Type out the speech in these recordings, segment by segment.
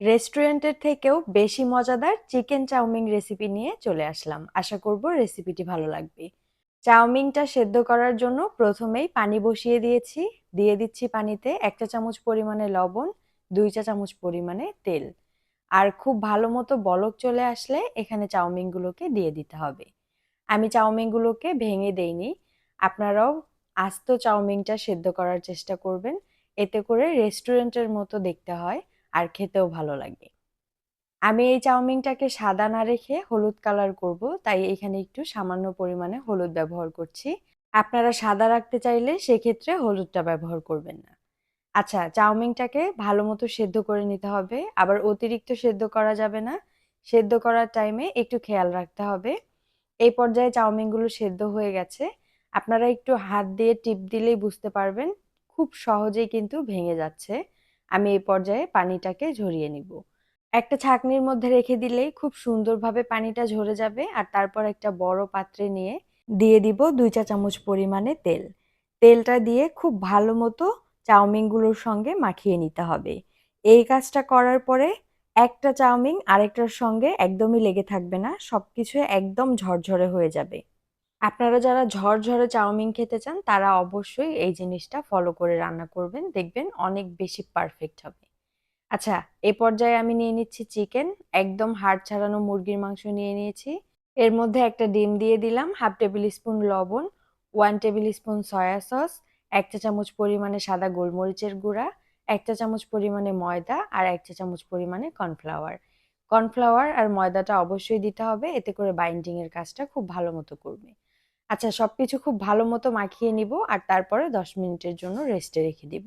রেস্টুরেন্টের থেকেও বেশি মজাদার চিকেন চাউমিন রেসিপি নিয়ে চলে আসলাম। আশা করব রেসিপিটি ভালো লাগবে। চাউমিনটা সেদ্ধ করার জন্য প্রথমেই পানি বসিয়ে দিয়েছি। দিয়ে দিচ্ছি পানিতে একটা চামচ পরিমাণে লবণ, দুই চা চামচ পরিমাণে তেল। আর খুব ভালো মতো বলক চলে আসলে এখানে চাউমিনগুলোকে দিয়ে দিতে হবে। আমি চাউমিনগুলোকে ভেঙে দেইনি। আপনারাও আস্ত চাউমিনটা সেদ্ধ করার চেষ্টা করবেন। এতে করে রেস্টুরেন্টের মতো দেখতে হয়। আর খেতেও ভালো লাগে। আমি এই চাউমিনটাকে সাদা না রেখে হলুদ কালার করব, তাই এখানে একটু সামান্য পরিমাণে হলুদ ব্যবহার করছি। আপনারা সাদা রাখতে চাইলে সেক্ষেত্রে হলুদটা ব্যবহার করবেন না। আচ্ছা চাউমিনটাকে ভালো মতো সেদ্ধ করে নিতে হবে। আবার অতিরিক্ত সেদ্ধ করা যাবে না। সেদ্ধ করার টাইমে একটু খেয়াল রাখতে হবে। এই পর্যায়ে চাউমিনগুলো সেদ্ধ হয়ে গেছে। আপনারা একটু হাত দিয়ে টিপ দিলেই বুঝতে পারবেন, খুব সহজেই কিন্তু ভেঙে যাচ্ছে। আমি এই পর্যায়ে পানিটাকে ঝরিয়ে নিব। একটা ছাঁকনির মধ্যে রেখে দিলেই খুব সুন্দরভাবে পানিটা ঝরে যাবে আর তারপর একটা বড় পাত্রে নিয়ে দিয়ে দিব দুই চা চামচ পরিমাণে তেল। তেলটা দিয়ে খুব ভালো মতো চাউমিনগুলোর সঙ্গে মাখিয়ে নিতে হবে। এই কাজটা করার পরে একটা চাউমিন আরেকটার সঙ্গে একদমই লেগে থাকবে না সব কিছু একদম ঝরঝরে হয়ে যাবে। আপনারা যারা ঝরঝরে চাউমিন খেতে চান, তারা অবশ্যই এই জিনিসটা ফলো করে রান্না করবেন। দেখবেন অনেক বেশি পারফেক্ট হবে। আচ্ছা এ পর্যায়ে আমি নিয়ে নিচ্ছি চিকেন একদম হাড় ছাড়ানো মুরগির মাংস নিয়ে নিয়েছি। এর মধ্যে একটা ডিম দিয়ে দিলাম হাফ টেবিল স্পুন লবণ one tablespoon soya sauce এক চা চামচ পরিমাণে সাদা গোলমরিচের গুঁড়া, এক চা চামচ পরিমাণে ময়দা আর এক চা চামচ পরিমাণে কর্নফ্লাওয়ার কর্নফ্লাওয়ার আর ময়দাটা অবশ্যই দিতে হবে, এতে করে বাইন্ডিংয়ের কাজটা খুব ভালো মতো করবে। আচ্ছা সব কিছু খুব ভালো মতো মাখিয়ে নিব আর তারপরে দশ মিনিটের জন্য রেস্টে রেখে দিব।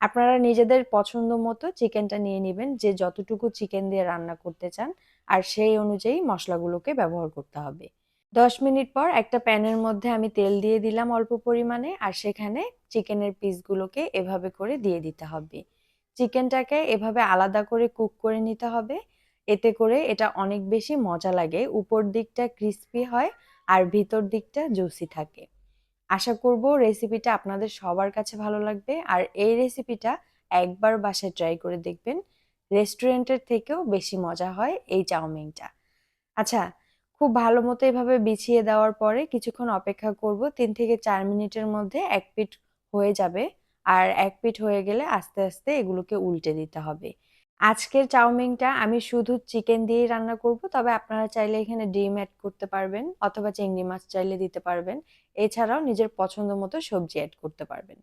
আপনারা নিজেদের পছন্দ মতো চিকেনটা নিয়ে নেবেন, যে যতটুকু চিকেন দিয়ে রান্না করতে চান আর সেই অনুযায়ী মশলাগুলোকে ব্যবহার করতে হবে। দশ মিনিট পর একটা প্যানের মধ্যে আমি তেল দিয়ে দিলাম অল্প পরিমাণে আর সেখানে চিকেনের পিসগুলোকে এভাবে করে দিয়ে দিতে হবে। চিকেনটাকে এভাবে আলাদা করে কুক করে নিতে হবে। এতে করে এটা অনেক বেশি মজা লাগে। উপর দিকটা ক্রিস্পি হয় আর ভিতর দিকটা জুসি থাকে। আশা করব রেসিপিটা আপনাদের সবার কাছে ভালো লাগবে আর এই রেসিপিটা একবার বাসায় ট্রাই করে দেখবেন। রেস্টুরেন্টের থেকেও বেশি মজা হয় এই চাউমিনটা। আচ্ছা খুব ভালো মতো এভাবে বিছিয়ে দেওয়ার পরে কিছুক্ষণ অপেক্ষা করব। তিন থেকে চার মিনিটের মধ্যে এক পিঠ হয়ে যাবে। আর এক পিঠ হয়ে গেলে আস্তে আস্তে এগুলোকে উল্টে দিতে হবে। আজকের চাউমিনটা আমি শুধু চিকেন দিয়েই রান্না করব, তবে আপনারা চাইলে এখানে ডিম অ্যাড করতে পারবেন অথবা চিংড়ি মাছ চাইলে দিতে পারবেন। এছাড়াও নিজের পছন্দ মতো সবজি অ্যাড করতে পারবেন।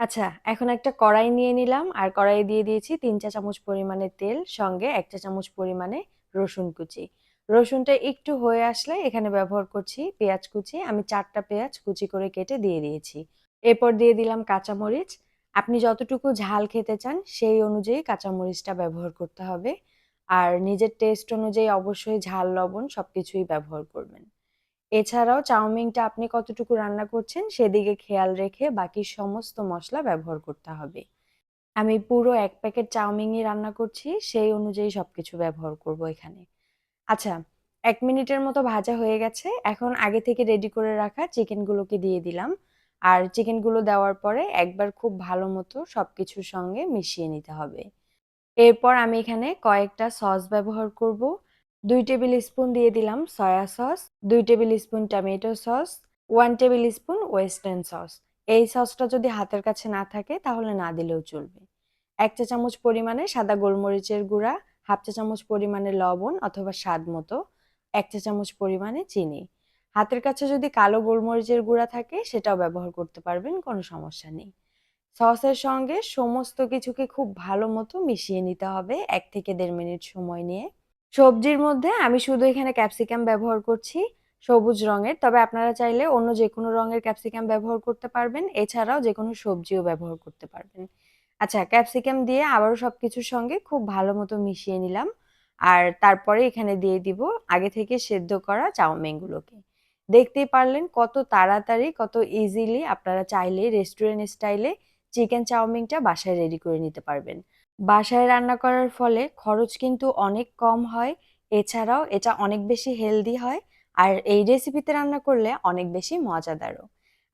আচ্ছা এখন একটা কড়াই নিয়ে নিলাম, আর কড়াই দিয়ে দিয়েছি তিন চা চামচ পরিমাণে তেল, সঙ্গে এক চা চামচ পরিমাণে রসুন কুচি। রসুনটা একটু হয়ে আসলে এখানে ব্যবহার করছি পেঁয়াজ কুচি। আমি চারটা পেঁয়াজ কুচি করে কেটে দিয়ে দিয়েছি। এরপর দিয়ে দিলাম কাঁচামরিচ। আপনি যতটুকু ঝাল খেতে চান, সেই অনুযায়ী কাঁচামরিচটা ব্যবহার করতে হবে। আর নিজের টেস্ট অনুযায়ী অবশ্যই ঝাল, লবণ সব কিছুই ব্যবহার করবেন। এছাড়াও চাউমিনটা আপনি কতটুকু রান্না করছেন, সেদিকে খেয়াল রেখে বাকি সমস্ত মশলা ব্যবহার করতে হবে। আমি পুরো এক প্যাকেট চাউমিনই রান্না করছি, সেই অনুযায়ী সব কিছু ব্যবহার করব এখানে। আচ্ছা এক মিনিটের মতো ভাজা হয়ে গেছে। এখন আগে থেকে রেডি করে রাখা চিকেনগুলোকে দিয়ে দিলাম। আর চিকেনগুলো দেওয়ার পরে একবার খুব ভালো মতো সব কিছুর সঙ্গে মিশিয়ে নিতে হবে। এরপর আমি এখানে কয়েকটা সস ব্যবহার করব। দুই টেবিল স্পুন দিয়ে দিলাম সয়া সস, দুই tablespoon tomato sauce, one tablespoon western sauce. এই সসটা যদি হাতের কাছে না থাকে তাহলে না দিলেও চলবে। এক চা চামচ পরিমাণে সাদা গোলমরিচের গুঁড়া, হাফ চা চামচ পরিমাণে লবণ অথবা স্বাদ মতো, এক চা চামচ পরিমাণে চিনি। হাতের কাছে যদি কালো গোলমরিচের গুঁড়া থাকে, সেটাও ব্যবহার করতে পারবেন, কোনো সমস্যা নেই। সসের সঙ্গে সমস্ত কিছুকে খুব ভালো মতো মিশিয়ে নিতে হবে, এক থেকে দেড় মিনিট সময় নিয়ে। সবজির মধ্যে আমি শুধু এখানে ক্যাপসিকাম ব্যবহার করছি, সবুজ রঙের, তবে আপনারা চাইলে অন্য যে কোনো রঙের ক্যাপসিকাম ব্যবহার করতে পারবেন, এছাড়াও যে কোনো সবজিও ব্যবহার করতে পারবেন। আচ্ছা ক্যাপসিকাম দিয়ে আবারও সব কিছুর সঙ্গে খুব ভালো মতো মিশিয়ে নিলাম, আর তারপরে এখানে দিয়ে দিব আগে থেকে সেদ্ধ করা চাউমিনগুলোকে। দেখতেই পারলেন কত তাড়াতাড়ি, কত ইজিলি আপনারা চাইলে রেস্টুরেন্ট স্টাইলে চিকেন চাউমিনটা বাসায় রেডি করে নিতে পারবেন। বাসায় রান্না করার ফলে খরচ কিন্তু অনেক কম হয়, এছাড়াও এটা অনেক বেশি হেলদি হয় আর এই রেসিপিতে রান্না করলে অনেক বেশি মজাদারও।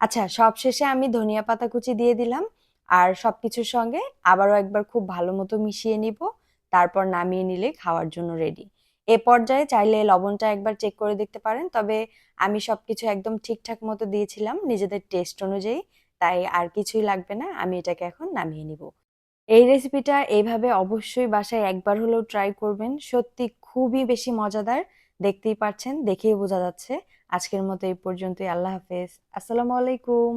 আচ্ছা সবশেষে আমি ধনিয়া পাতা কুচি দিয়ে দিলাম আর সব কিছুর সঙ্গে আবারও একবার খুব ভালো মতো মিশিয়ে নিব, তারপর নামিয়ে নিলে খাওয়ার জন্য রেডি এ পর্যায়ে চাইলে লবণটা একবার চেক করে দেখতে পারেন। তবে আমি সবকিছু একদম ঠিকঠাক মতো দিয়েছিলাম নিজেদের টেস্ট অনুযায়ী, তাই আর কিছুই লাগবে না, আমি এটাকে এখন নামিয়ে নিব। এই রেসিপিটা এইভাবে অবশ্যই বাসায় একবার হলেও ট্রাই করবেন, সত্যি খুবই বেশি মজাদার, দেখতেই পাচ্ছেন, দেখেই বোঝা যাচ্ছে। আজকের মতো এই পর্যন্তই, আল্লাহ হাফেজ, আসসালামু আলাইকুম।